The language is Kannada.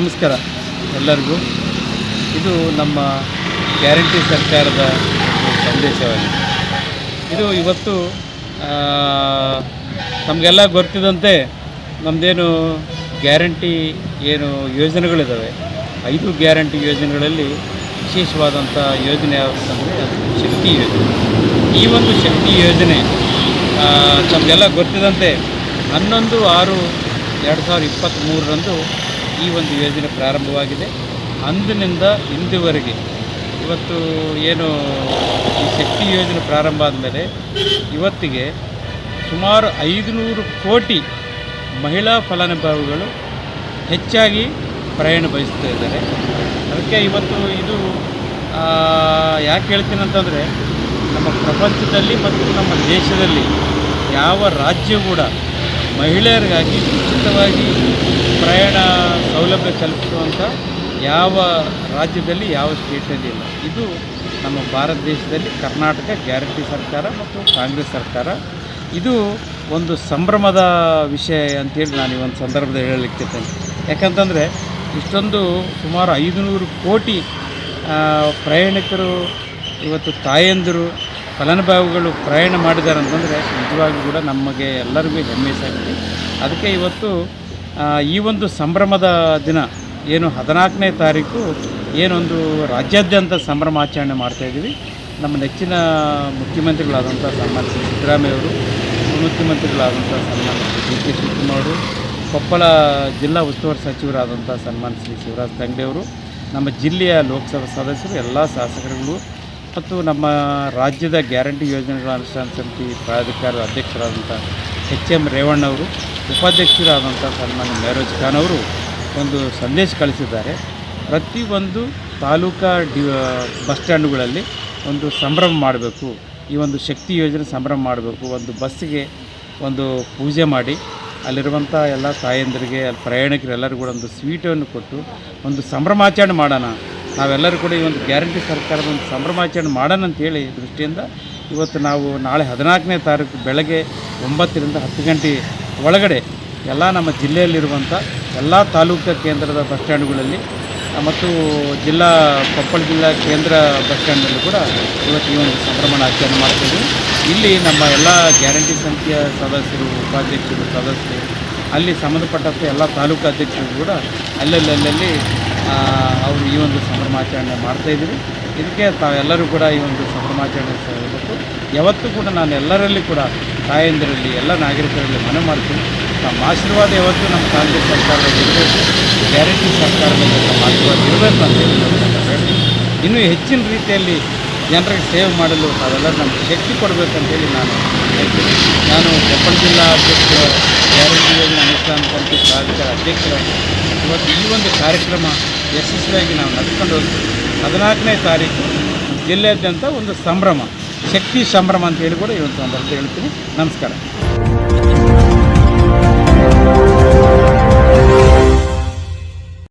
ನಮಸ್ಕಾರ ಎಲ್ಲರಿಗೂ. ಇದು ನಮ್ಮ ಗ್ಯಾರಂಟಿ ಸರ್ಕಾರದ ಸಂದೇಶವಾಗಿದೆ. ಇದು ಇವತ್ತು ನಮಗೆಲ್ಲ ಗೊತ್ತಿದಂತೆ ನಮ್ಮದೇನು ಗ್ಯಾರಂಟಿ ಏನು ಯೋಜನೆಗಳಿದ್ದಾವೆ ಐದು ಗ್ಯಾರಂಟಿ ಯೋಜನೆಗಳಲ್ಲಿ ವಿಶೇಷವಾದಂಥ ಯೋಜನೆ ಯಾವುದಂದರೆ ಶಕ್ತಿ ಯೋಜನೆ. ಈ ಒಂದು ಶಕ್ತಿ ಯೋಜನೆ ನಮಗೆಲ್ಲ ಗೊತ್ತಿದಂತೆ ಹನ್ನೊಂದು ಆರು ಎರಡು ಸಾವಿರದ ಇಪ್ಪತ್ತ್ಮೂರರಂದು ಈ ಒಂದು ಯೋಜನೆ ಪ್ರಾರಂಭವಾಗಿದೆ. ಅಂದಿನಿಂದ ಇಂದುವರೆಗೆ ಇವತ್ತು ಏನು ಈ ಶಕ್ತಿ ಯೋಜನೆ ಪ್ರಾರಂಭ ಆದಮೇಲೆ ಇವತ್ತಿಗೆ ಸುಮಾರು ಐದುನೂರು ಕೋಟಿ ಮಹಿಳಾ ಫಲಾನುಭವಿಗಳು ಹೆಚ್ಚಾಗಿ ಪ್ರಯಾಣ ಬಯಸ್ತಾ ಇದ್ದಾರೆ. ಅದಕ್ಕೆ ಇವತ್ತು ಇದು ಯಾಕೆ ಹೇಳ್ತೀನಿ ಅಂತಂದರೆ ನಮ್ಮ ಪ್ರಪಂಚದಲ್ಲಿ ಮತ್ತು ನಮ್ಮ ದೇಶದಲ್ಲಿ ಯಾವ ರಾಜ್ಯ ಕೂಡ ಮಹಿಳೆಯರಿಗಾಗಿ ಉಚಿತವಾಗಿ ಪ್ರಯಾಣ ಸೌಲಭ್ಯ ಕಲ್ಪಿಸುವಂಥ ಯಾವ ರಾಜ್ಯದಲ್ಲಿ ಯಾವ ಸ್ಟೇಟಲ್ಲಿ ಇಲ್ಲ. ಇದು ನಮ್ಮ ಭಾರತ ದೇಶದಲ್ಲಿ ಕರ್ನಾಟಕ ಗ್ಯಾರಂಟಿ ಸರ್ಕಾರ ಮತ್ತು ಕಾಂಗ್ರೆಸ್ ಸರ್ಕಾರ. ಇದು ಒಂದು ಸಂಭ್ರಮದ ವಿಷಯ ಅಂತೇಳಿ ನಾನು ಈ ಒಂದು ಸಂದರ್ಭದಲ್ಲಿ ಹೇಳಲಿಕ್ಕೆ ಯಾಕಂತಂದರೆ ಇಷ್ಟೊಂದು ಸುಮಾರು ಐದುನೂರು ಕೋಟಿ ಪ್ರಯಾಣಿಕರು, ಇವತ್ತು ತಾಯಂದಿರು ಫಲಾನುಭವಿಗಳು ಪ್ರಯಾಣ ಮಾಡಿದ್ದಾರೆ ಅಂತಂದರೆ ನಿಜವಾಗ್ಲೂ ಕೂಡ ನಮಗೆ ಎಲ್ಲರಿಗೂ ಹೆಮ್ಮೆ ಸಾಗಿದೆ. ಅದಕ್ಕೆ ಇವತ್ತು ಈ ಒಂದು ಸಂಭ್ರಮದ ದಿನ ಏನು ಹದಿನಾಲ್ಕನೇ ತಾರೀಕು ಏನೊಂದು ರಾಜ್ಯಾದ್ಯಂತ ಸಂಭ್ರಮ ಆಚರಣೆ ಮಾಡ್ತಾಯಿದ್ದೀವಿ ನಮ್ಮ ನೆಚ್ಚಿನ ಮುಖ್ಯಮಂತ್ರಿಗಳಾದಂಥ ಸನ್ಮಾನ್ಯ ಸಿದ್ದರಾಮಯ್ಯವರು ಉಪಮುಖ್ಯಮಂತ್ರಿಗಳಾದಂಥ ಸನ್ಮಾನ್ಯ ಡಿ. ಕೆ. ಶಿವಕುಮಾರ್ ಕೊಪ್ಪಳ ಜಿಲ್ಲಾ ಉಸ್ತುವಾರಿ ಸಚಿವರಾದಂಥ ಸನ್ಮಾನ್ಯ ಶ್ರೀ ಶಿವರಾಜ್ ತಂಗಡಿಯವರು ನಮ್ಮ ಜಿಲ್ಲೆಯ ಲೋಕಸಭಾ ಸದಸ್ಯರು, ಎಲ್ಲ ಶಾಸಕರುಗಳು ಮತ್ತು ನಮ್ಮ ರಾಜ್ಯದ ಗ್ಯಾರಂಟಿ ಯೋಜನೆಗಳ ಅನುಷ್ಠಾನ ಸಮಿತಿ ಪ್ರಾಧಿಕಾರದ ಅಧ್ಯಕ್ಷರಾದಂಥ ಎಚ್ ಎಂ ರೇವಣ್ಣವರು ಉಪಾಧ್ಯಕ್ಷರಾದಂಥ ಸನ್ಮಾನ್ಯ ಮೇರೋಜ್ ಖಾನ್ ಅವರು ಒಂದು ಸಂದೇಶ ಕಳಿಸಿದ್ದಾರೆ. ಪ್ರತಿಯೊಂದು ತಾಲೂಕಾ ಡಿ ಬಸ್ ಸ್ಟ್ಯಾಂಡುಗಳಲ್ಲಿ ಒಂದು ಸಂಭ್ರಮ ಮಾಡಬೇಕು. ಈ ಒಂದು ಶಕ್ತಿ ಯೋಜನೆ ಸಂಭ್ರಮ ಮಾಡಬೇಕು. ಒಂದು ಬಸ್ಸಿಗೆ ಒಂದು ಪೂಜೆ ಮಾಡಿ, ಅಲ್ಲಿರುವಂಥ ಎಲ್ಲ ತಾಯಂದಿರಿಗೆ ಅಲ್ಲಿ ಪ್ರಯಾಣಿಕರೆಲ್ಲರಿಗೂ ಒಂದು ಸ್ವೀಟನ್ನು ಕೊಟ್ಟು ಒಂದು ಸಂಭ್ರಮಾಚರಣೆ ಮಾಡೋಣ. ನಾವೆಲ್ಲರೂ ಕೂಡ ಈ ಒಂದು ಗ್ಯಾರಂಟಿ ಸರ್ಕಾರದ ಒಂದು ಸಂಭ್ರಮಾಚರಣೆ ಮಾಡೋಣ ಅಂತೇಳಿ ದೃಷ್ಟಿಯಿಂದ ಇವತ್ತು ನಾವು ನಾಳೆ ಹದಿನಾಲ್ಕನೇ ತಾರೀಕು ಬೆಳಗ್ಗೆ ಒಂಬತ್ತರಿಂದ ಹತ್ತು ಗಂಟೆ ಒಳಗಡೆ ಎಲ್ಲ ನಮ್ಮ ಜಿಲ್ಲೆಯಲ್ಲಿರುವಂಥ ಎಲ್ಲ ತಾಲೂಕು ಕೇಂದ್ರದ ಬಸ್ ಸ್ಟ್ಯಾಂಡ್ಗಳಲ್ಲಿ ಮತ್ತು ಜಿಲ್ಲಾ ಕೊಪ್ಪಳ ಜಿಲ್ಲಾ ಕೇಂದ್ರ ಬಸ್ ಸ್ಟ್ಯಾಂಡ್ನಲ್ಲಿ ಕೂಡ ಇವತ್ತು ಈ ಒಂದು ಸಂಭ್ರಮಣ ಆಚರಣೆ ಮಾಡ್ತೀವಿ ಇಲ್ಲಿ ನಮ್ಮ ಎಲ್ಲ ಗ್ಯಾರಂಟಿ ಸಮಿತಿಯ ಸದಸ್ಯರು ಉಪಾಧ್ಯಕ್ಷರು ಸದಸ್ಯರು ಅಲ್ಲಿ ಸಂಬಂಧಪಟ್ಟಂಥ ಎಲ್ಲ ತಾಲೂಕು ಅಧ್ಯಕ್ಷರು ಕೂಡ ಅಲ್ಲಲ್ಲಿ ಅಲ್ಲಲ್ಲಿ ಆ, ಅವರು ಈ ಒಂದು ಸಂಭ್ರಮಾಚರಣೆ ಮಾಡ್ತಾಯಿದ್ದೀವಿ ಇದಕ್ಕೆ ತಾವೆಲ್ಲರೂ ಕೂಡ ಈ ಒಂದು ಸಂಭ್ರಮಾಚರಣೆ ಸಹಬೇಕು ಯಾವತ್ತೂ ಕೂಡ ನಾನು ಎಲ್ಲರಲ್ಲಿ ಕೂಡ ತಾಯಂದಿರಲ್ಲಿ, ಎಲ್ಲ ನಾಗರಿಕರಲ್ಲಿ ಮನೆ ಮಾಡ್ತೀನಿ. ತಮ್ಮ ಆಶೀರ್ವಾದ ಯಾವತ್ತೂ ನಮ್ಮ ಕಾಂಗ್ರೆಸ್ ಸರ್ಕಾರದಲ್ಲಿ ಇರಬೇಕು. ಗ್ಯಾರಂಟಿ ಸರ್ಕಾರದಲ್ಲಿ ನಮ್ಮ ಆಶೀರ್ವಾದ ಇರಬೇಕು ಅಂತ ಹೇಳಿ ಇನ್ನೂ ಹೆಚ್ಚಿನ ರೀತಿಯಲ್ಲಿ ಜನರಿಗೆ ಸೇವೆ ಮಾಡಲು ತಾವೆಲ್ಲರೂ ನಮಗೆ ಶಕ್ತಿ ಕೊಡಬೇಕಂತೇಳಿ ನಾನು ಹೇಳ್ತೀನಿ. ನಾನು ಕೊಪ್ಪಳ ಜಿಲ್ಲಾ ಅಧ್ಯಕ್ಷ, ಗ್ಯಾರಂಟಿ ಯೋಜನೆ ಅನುಷ್ಠಾನ ಸಮಿತಿ ಪ್ರಾಧಿಕಾರ ಅಧ್ಯಕ್ಷರಾಗಿ ಇವತ್ತು ಈ ಒಂದು ಕಾರ್ಯಕ್ರಮ ಯಶಸ್ವಿಯಾಗಿ ನಾವು ನಡೆಸ್ಕೊಂಡು ಹೋಗ್ತೀವಿ. ಹದಿನಾಲ್ಕನೇ ತಾರೀಕು ಜಿಲ್ಲೆಯಾದ್ಯಂತ ಒಂದು ಸಂಭ್ರಮ, ಶಕ್ತಿ ಸಂಭ್ರಮ ಅಂತ ಹೇಳಿ ಕೂಡ ಈ ಒಂದು ಸಂದರ್ಭ ಹೇಳ್ತೀನಿ. ನಮಸ್ಕಾರ.